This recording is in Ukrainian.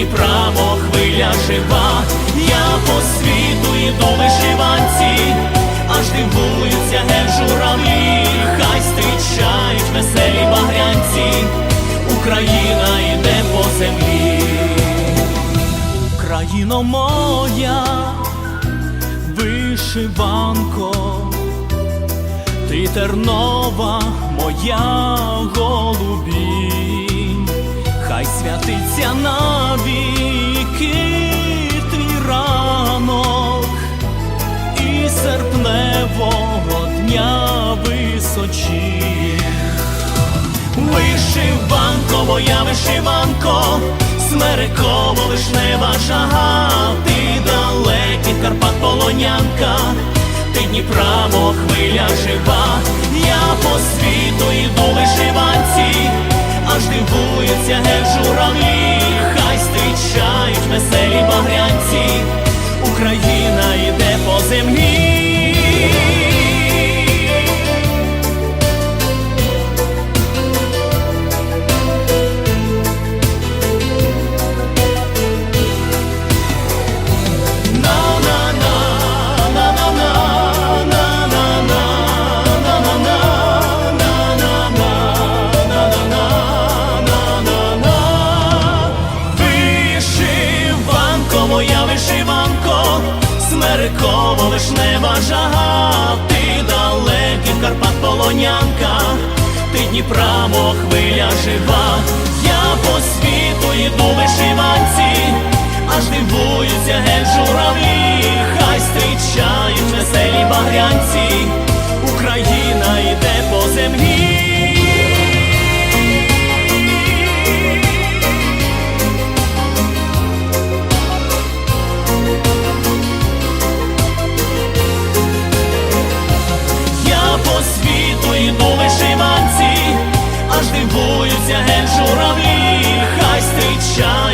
Дніпра, мов хвиля жива, я по світу іду в вишиванці, аж дивуються ген хай зустрічають веселі багрянці, Україна йде по землі, Україно моя вишиванко, ти тернова моя голубінь, хай святиться навіки твій ранок і серпневого дня височі. Вишиванко, моя вишиванко, смереково вишнева жага, ти далекий Карпат полонянка, ти Дніпра, мов хвиля жива, я по світу іду в вишиванці, аж дивуються ген журавлі, Україна йде смереково вишнева жага, ти далекий Карпат полонянка, ти Дніпра, хвиля жива, я по світу йду вишиванці, аж дивуються геть журавлі, хай зустрічають веселі багрянці, йду вишиванці, аж дивуються журавлі, хай зустрічають